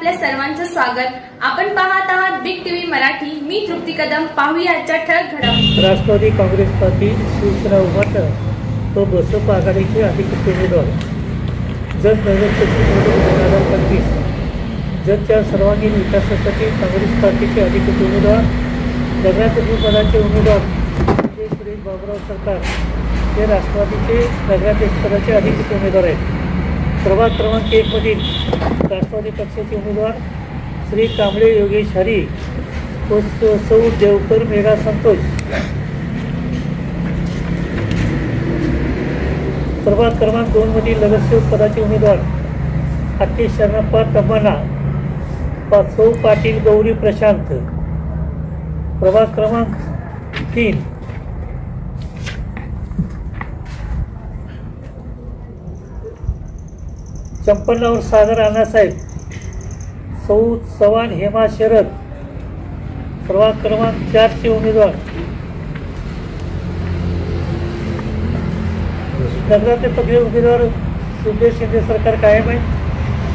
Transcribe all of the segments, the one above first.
आपल्या सर्वांचं स्वागत. आपण पाहत आहात बिग टीव्ही मराठी. मी तृप्ती कदम. पाहूया आजच्या ठळक घडामोडी राष्ट्रवादी काँग्रेस पार्टी शिवसेना उभाटा तो बसप आघाडीचे अधिकृत उमेदवार जत नगरपरिषद दोन हजार पंचवीस. जतच्या सर्वांगीण विकासासाठी काँग्रेस पार्टीचे अधिकृत उमेदवार नगराध्यक्ष पदाचे उमेदवार. सुरेश बाबुराव सरकार. हे राष्ट्रवादीचे नगराध्यक्षपदाचे अधिकृत उमेदवार आहेत. प्रभाग क्रमांक एकमधील राष्ट्रवादी पक्षाचे उमेदवार श्री कांबळे योगेश हरी व सौ देवकर मेघा संतोष. प्रभाग क्रमांक दोन मधील नगरसेवक पदाचे उमेदवार हत्ती शरणप्पा तम्माना पा सौ पाटील गौरी प्रशांत. प्रभाग क्रमांक तीन संपन्नावर सागर अण्णासाहेब सौ चव्हाण हेमा शरद प्रभाग क्रमांक चारचे उमेदवार. नगराचे पक्षी उमेदवार सुदेश शिंदे सरकार कायम आहे.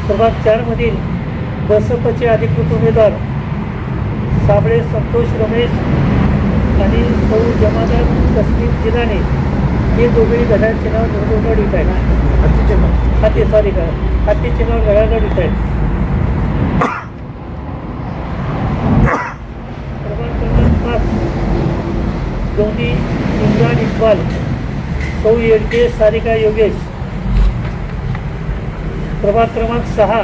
प्रभाग चारमधील बसपचे अधिकृत उमेदवार साबळे संतोष रमेश आणि सौ जमादार तस्लीम जिनाने. हे दोघेही घड्याळ चिन्हावर निवडून लढीत आहेत. हाती सॉरी का हाती चिन्हावर घड्याळ लढीत आहेत. प्रभाग क्रमांक पाच दोन्ही इम्रान इक्बाल सौ येडके सारिका योगेश. प्रभाग क्रमांक सहा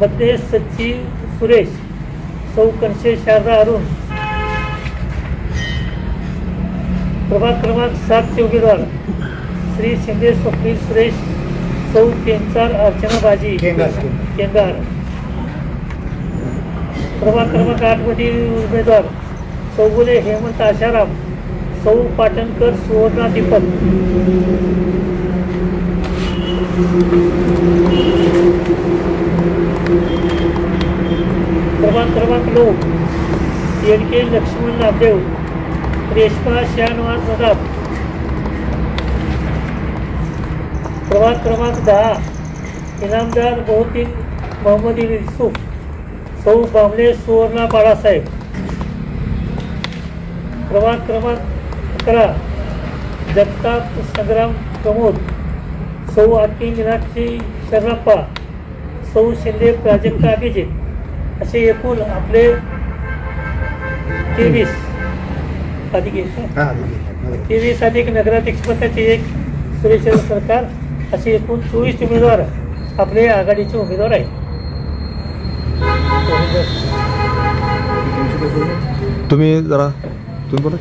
मध्ये सचिव सुरेश सौ कनशे शारदा अरुण. प्रभाग क्रमांक सातचे उमेदवार श्री शिंदे स्वप्नील सुरेश सौ केंचार अर्चना बाजी. केंगार प्रभाग क्रमांक आठमधील उमेदवार चौगुले हेमंत आशाराम सौ पाटणकर सुवर्णा दीपक प्रभाग क्रमांक नऊ एन के लक्ष्मण नामदेव रेश्मा शाहनवाज नदाब प्रभाग क्रमांक दहा. इनामदार बहुतीन मोहम्मद युसुफ सौ बामले सुवर्णा बाळासाहेब. प्रभाग क्रमांक अकरा. जगताप संग्राम प्रमोद सौ आत्मी मीनाक्षी शरणप्पा सौ शिंदे प्राजक्ता अभिजित. असे एकूण आपले तेवीस. अधिक एक तेवीस अधिक नगराध्यक्ष पदाचे एक सुरेश सरकार असे एकूण चोवीस उमेदवार आपले आघाडीचे उमेदवार आहेत. तुम्ही जरा तुम्ही बोला.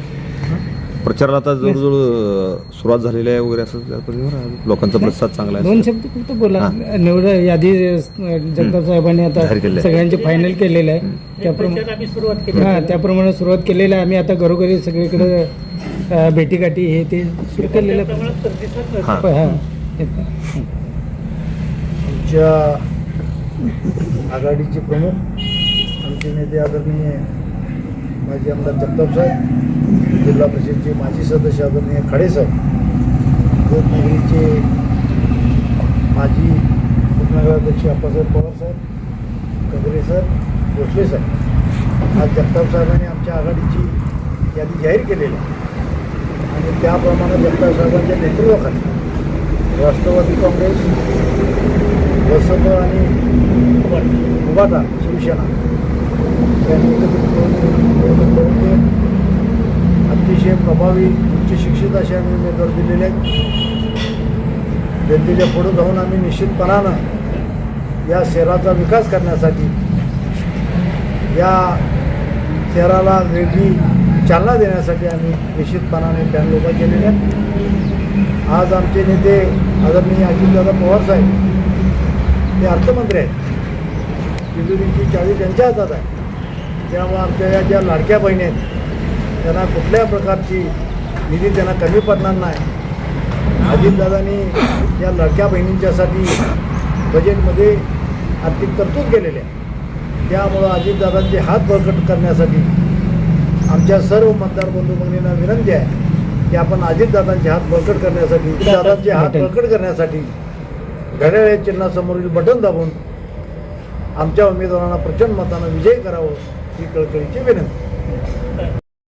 प्रचाराला आता जवळजवळ सुरुवात झालेली आहे वगैरे असं त्या पद्धतीवर लोकांचा प्रतिसाद चांगला दोन आहे शब्द फक्त बोला. निवड यादी जगताप साहेबांनी आता जाहीर केलेलं आहे. सगळ्यांचे फायनल केलेलं आहे त्याप्रमाणे प्रचार आम्ही सुरुवात केली हा त्याप्रमाणे सुरुवात केलेली आहे आम्ही आता घरोघरी सगळीकडे अ, भेटीगाठी हे ते सुरू केलेलं आहे. प्रतिसाद मिळतो. हा. हा. आमच्या आघाडीचे प्रमुख आमचे नेते आदरणीय माजी आमदार जगताप साहेब जिल्हा परिषदचे माजी सदस्य आदरणीय खडे साहेब रत्नागिरीचे माजी उपनगराध्यक्ष अप्पासाहेब पवार साहेब कगरे सर भोसले साहेब. आज जगताप साहेबांनी आमच्या आघाडीची यादी जाहीर केलेली आहे. आणि त्याप्रमाणे जगताप साहेबांच्या नेतृत्वाखाली राष्ट्रवादी काँग्रेस बसप आणि उभाटा शिवसेना यांनी एकत्रित अभावी प्रभावी उच्च शिक्षित असे आम्ही उमेदवार दिलेले आहेत. जनतेच्या पुढे जाऊन आम्ही निश्चितपणानं या शहराचा विकास करण्यासाठी या शहराला वेगळी चालना देण्यासाठी आम्ही निश्चितपणाने प्लॅन लोक केलेले आहेत. आज आमचे नेते आदरणीय अजितदादा पवार साहेब ते अर्थमंत्री आहेत. तिजोरीची चावी त्यांच्या हातात आहे. त्यामुळे आमच्या या ज्या लाडक्या बहिणी आहेत त्यांना कुठल्या प्रकारची निधी त्यांना कमी पडणार नाही. अजितदादांनी या लाडक्या बहिणींच्यासाठी बजेटमध्ये आर्थिक तरतूद केलेली आहे. त्यामुळं अजितदादांचे हात बळकट करण्यासाठी आमच्या सर्व मतदार बंधू भगिनींना विनंती आहे की आपण अजितदादांचे हात बळकट करण्यासाठी दादांचे हात बळकट करण्यासाठी घड्याळ चिन्हासमोरील बटन दाबून आमच्या उमेदवारांना प्रचंड मतानं विजयी करावं ही कळकळीची विनंती.